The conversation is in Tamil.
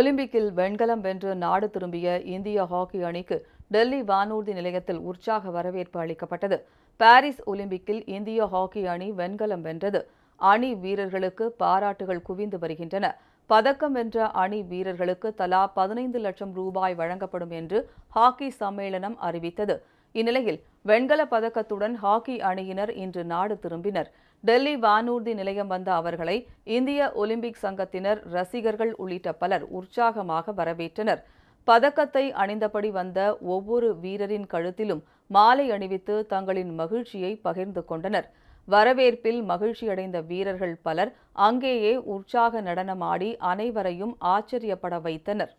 ஒலிம்பிக்கில் வெண்கலம் வென்று நாடு திரும்பிய இந்திய ஹாக்கி அணிக்கு டெல்லி வானூர்தி நிலையத்தில் உற்சாக வரவேற்பு அளிக்கப்பட்டது. பாரிஸ் ஒலிம்பிக்கில் இந்திய ஹாக்கி அணி வெண்கலம் வென்றது. அணி வீரர்களுக்கு பாராட்டுகள் குவிந்து வருகின்றன. பதக்கம் வென்ற அணி வீரர்களுக்கு தலா பதினைந்து லட்சம் ரூபாய் வழங்கப்படும் என்று ஹாக்கி சம்மேளனம் அறிவித்தது. இந்நிலையில் வெண்கல பதக்கத்துடன் ஹாக்கி அணியினர் இன்று நாடு திரும்பினர். டெல்லி வானூர்தி நிலையம் வந்த அவர்களை இந்திய ஒலிம்பிக் சங்கத்தினர் ரசிகர்கள் உள்ளிட்ட பலர் உற்சாகமாக வரவேற்றனர். பதக்கத்தை அணிந்தபடி வந்த ஒவ்வொரு வீரரின் கழுத்திலும் மாலை அணிவித்து தங்களின் மகிழ்ச்சியை பகிர்ந்து கொண்டனர். வரவேற்பில் மகிழ்ச்சியடைந்த வீரர்கள் பலர் அங்கேயே உற்சாக நடனமாடி அனைவரையும் ஆச்சரியப்பட வைத்தனர்.